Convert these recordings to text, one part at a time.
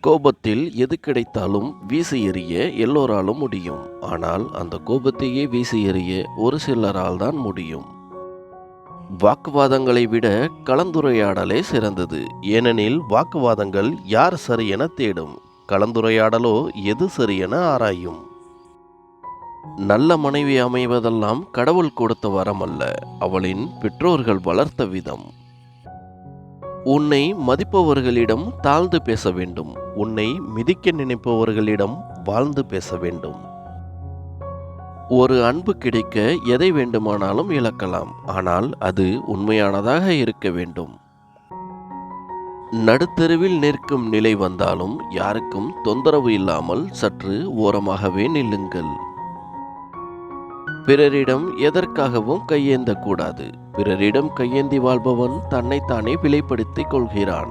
கோபத்தில் எது கிடைத்தாலும் வீசி எறிய எல்லோராலும் முடியும். ஆனால் அந்த கோபத்தையே வீசி எறிய ஒரு சிலரால் தான் முடியும். வாக்குவாதங்களை விட கலந்துரையாடலே சிறந்தது. ஏனெனில் வாக்குவாதங்கள் யார் சரியென தேடும். கலந்துரையாடலோ எது சரியென ஆராயும். நல்ல மனைவி அமைவதெல்லாம் கடவுள் கொடுத்த வரம் அல்ல அவளின் பெற்றோர்கள் வளர்த்த விதம். உன்னை மதிப்பவர்களிடம் தாழ்ந்து பேச வேண்டும். உன்னை மிதிக்க நினைப்பவர்களிடம் வாழ்ந்து பேச வேண்டும். ஒரு அன்பு கிடைக்க எதை வேண்டுமானாலும் இழக்கலாம். ஆனால் அது உண்மையானதாக இருக்க வேண்டும். நடுத்தெருவில் நிற்கும் நிலை வந்தாலும் யாருக்கும் தொந்தரவு இல்லாமல் சற்று ஓரமாகவே நில்லுங்கள். பிறரிடம் எதற்காகவும் கையேந்தக்கூடாது. பிறரிடம் கையேந்தி வாழ்பவன் தன்னைத்தானே விலைப்படுத்திக் கொள்கிறான்.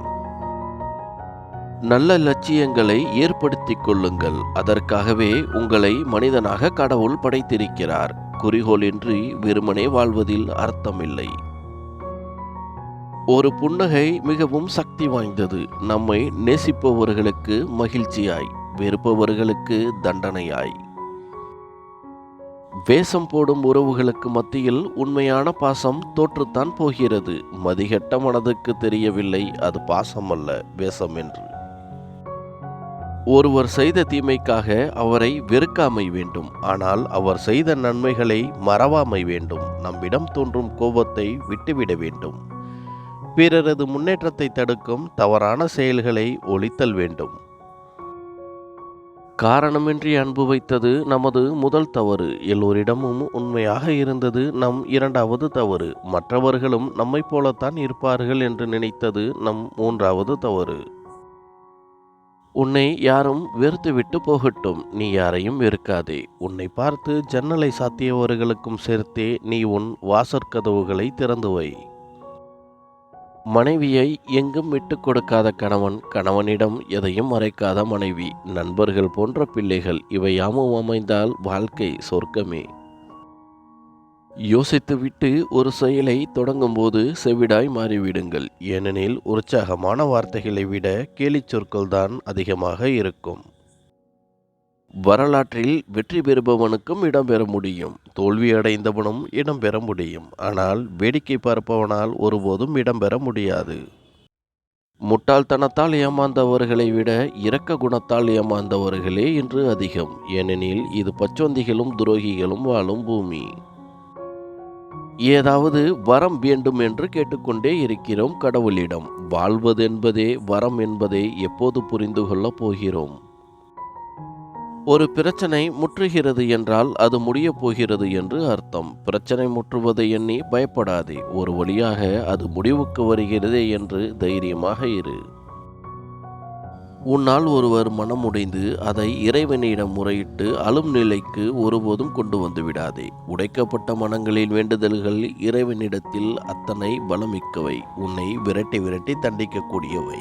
நல்ல லட்சியங்களை ஏற்படுத்திக் கொள்ளுங்கள். அதற்காகவே உங்களை மனிதனாக கடவுள் படைத்திருக்கிறார். குறிகோளின்றி வெறுமனே வாழ்வதில் அர்த்தமில்லை. ஒரு புன்னகை மிகவும் சக்தி வாய்ந்தது. நம்மை நேசிப்பவர்களுக்கு மகிழ்ச்சியாய் வெறுப்பவர்களுக்கு தண்டனையாய். வேஷம் போடும் உறவுகளுக்கு மத்தியில் உண்மையான பாசம் தோற்றுத்தான் போகிறது. மதிகெட்ட மனதுக்கு தெரியவில்லை அது பாசம் அல்ல வேஷம் என்று. ஒருவர் செய்த தீமைக்காக அவரை வெறுக்காமை வேண்டும். ஆனால் அவர் செய்த நன்மைகளை மறவாமை வேண்டும். நம்மிடம் தோன்றும் கோபத்தை விட்டுவிட வேண்டும். பிறரது முன்னேற்றத்தை தடுக்கும் தவறான செயல்களை ஒழித்தல் வேண்டும். காரணமின்றி அன்பு வைத்தது நமது முதல் தவறு. எல்லோரிடமும் உண்மையாக இருந்தது நம் இரண்டாவது தவறு. மற்றவர்களும் நம்மைப் போலத்தான் இருப்பார்கள் என்று நினைத்தது நம் மூன்றாவது தவறு. உன்னை யாரும் வெறுத்துவிட்டு போகட்டும் நீ யாரையும் வெறுக்காதே. உன்னை பார்த்து ஜன்னலை சாத்தியவர்களுக்கும் சேர்த்தே நீ உன் வாசற்கதவுகளை திறந்து வை. மனைவியை எங்கும் விட்டு கொடுக்காத கணவன் கணவனிடம் எதையும் மறைக்காத மனைவி நண்பர்கள் போன்ற பிள்ளைகள் இவை யாமும் அமைந்தால் வாழ்க்கை சொர்க்கமே. யோசித்துவிட்டு ஒரு செயலை தொடங்கும்போது செவிடாய் மாறிவிடுங்கள். ஏனெனில் உற்சாகமான வார்த்தைகளை விட கேலிச் சொற்கள்தான் அதிகமாக இருக்கும். வரலாற்றில் வெற்றி பெறுபவனுக்கும் இடம்பெற முடியும். தோல்வி அடைந்தவனும் இடம்பெற முடியும். ஆனால் வேடிக்கை பார்ப்பவனால் ஒருபோதும் இடம்பெற முடியாது. முட்டாள்தனத்தால் ஏமாந்தவர்களை விட இரக்க குணத்தால் ஏமாந்தவர்களே இன்று அதிகம். ஏனெனில் இது பச்சொந்திகளும் துரோகிகளும் வாழும் பூமி. ஏதாவது வரம் வேண்டும் என்று கேட்டுக்கொண்டே இருக்கிறோம் கடவுளிடம். வாழ்வதென்பதே வரம் என்பதை எப்போது புரிந்து கொள்ளப் போகிறோம்? ஒரு பிரச்சனை முற்றுகிறது என்றால் அது முடியப் போகிறது என்று அர்த்தம். பிரச்சனை முற்றுவதை எண்ணி பயப்படாதே. ஒரு வழியாக அது முடிவுக்கு வருகிறதே என்று தைரியமாக இரு. உன்னால் ஒருவர் மனம் உடைந்து அதை இறைவனிடம் முறையிட்டு அழும் நிலைக்கு ஒருபோதும் கொண்டு வந்து விடாதே. உடைக்கப்பட்ட மனங்களின் வேண்டுதல்கள் இறைவனிடத்தில் அத்தனை பலமிக்கவை. உன்னை விரட்டி விரட்டி தண்டிக்கக்கூடியவை.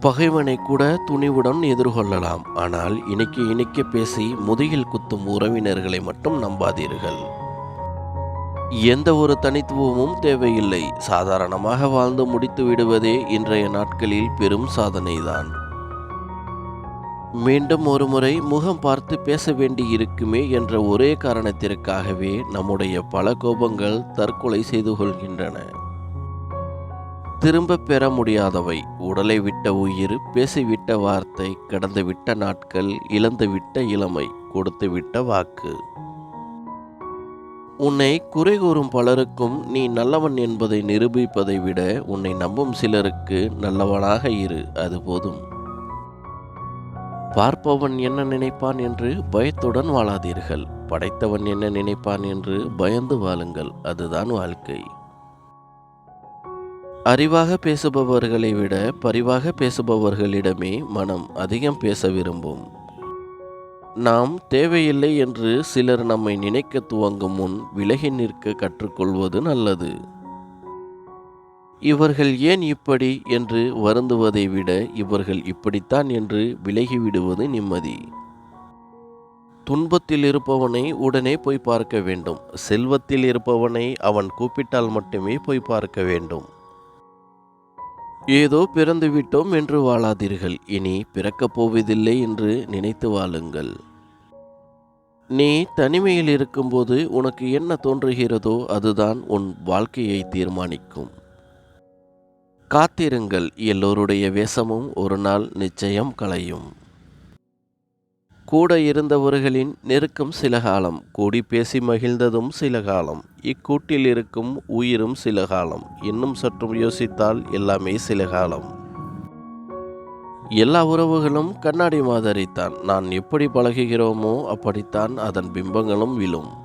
பகைவனை கூட துணிவுடன் எதிர்கொள்ளலாம். ஆனால் இணைக்க இணைக்க பேசி முதுகில் குத்தும் உறவினர்களை மட்டும் நம்பாதீர்கள். எந்த ஒரு தனித்துவமும் தேவையில்லை. சாதாரணமாக வாழ்ந்து முடித்து விடுவதே இன்றைய நாட்களில் பெரும் சாதனைதான். மீண்டும் ஒருமுறை முகம் பார்த்து பேச வேண்டி இருக்குமே என்ற ஒரே காரணத்திற்காகவே நம்முடைய பல கோபங்கள் தற்கொலை செய்து கொள்கின்றன. திரும்ப பெற முடியாதவை. உடலை விட்ட உயிர் பேசிவிட்ட வார்த்தை கடந்துவிட்ட நாட்கள் இழந்துவிட்ட இளமை கொடுத்துவிட்ட வாக்கு. உன்னை குறை கூறும் பலருக்கும் நீ நல்லவன் என்பதை நிரூபிப்பதை விட உன்னை நம்பும் சிலருக்கு நல்லவனாக இரு அது போதும். பார்ப்பவன் என்ன நினைப்பான் என்று பயத்துடன் வாழாதீர்கள். படைத்தவன் என்ன நினைப்பான் என்று பயந்து வாழுங்கள் அதுதான் வாழ்க்கை. அறிவாக பேசுபவர்களை விட பரிவாக பேசுபவர்களிடமே மனம் அதிகம் பேச விரும்பும். நாம் தேவையில்லை என்று சிலர் நம்மை நினைக்க துவங்கும் முன் விலகி நிற்க கற்றுக்கொள்வது நல்லது. இவர்கள் ஏன் இப்படி என்று வருந்துவதை விட இவர்கள் இப்படித்தான் என்று விலகிவிடுவது நிம்மதி. துன்பத்தில் இருப்பவனை உடனே போய் பார்க்க வேண்டும். செல்வத்தில் இருப்பவனை அவன் கூப்பிட்டால் மட்டுமே போய் பார்க்க வேண்டும். ஏதோ பிறந்து விட்டோம் என்று வாழாதீர்கள். இனி பிறக்கப் போவதில்லை என்று நினைத்து வாழுங்கள். நீ தனிமையில் இருக்கும்போது உனக்கு என்ன தோன்றுகிறதோ அதுதான் உன் வாழ்க்கையை தீர்மானிக்கும். காத்திருங்கள். எல்லோருடைய வேஷமும் ஒரு நாள் நிச்சயம் களையும். கூட இருந்தவர்களின் நெருக்கம் சில காலம் கூடி பேசி மகிழ்ந்ததும் சில காலம் இக்கூட்டில் இருக்கும் உயிரும் சில காலம் இன்னும் சற்றும் யோசித்தால் எல்லாமே சில காலம். எல்லா உறவுகளும் கண்ணாடி மாதிரித்தான் நான் எப்படி பழகுகிறோமோ அப்படித்தான் அதன் பிம்பங்களும் விழும்.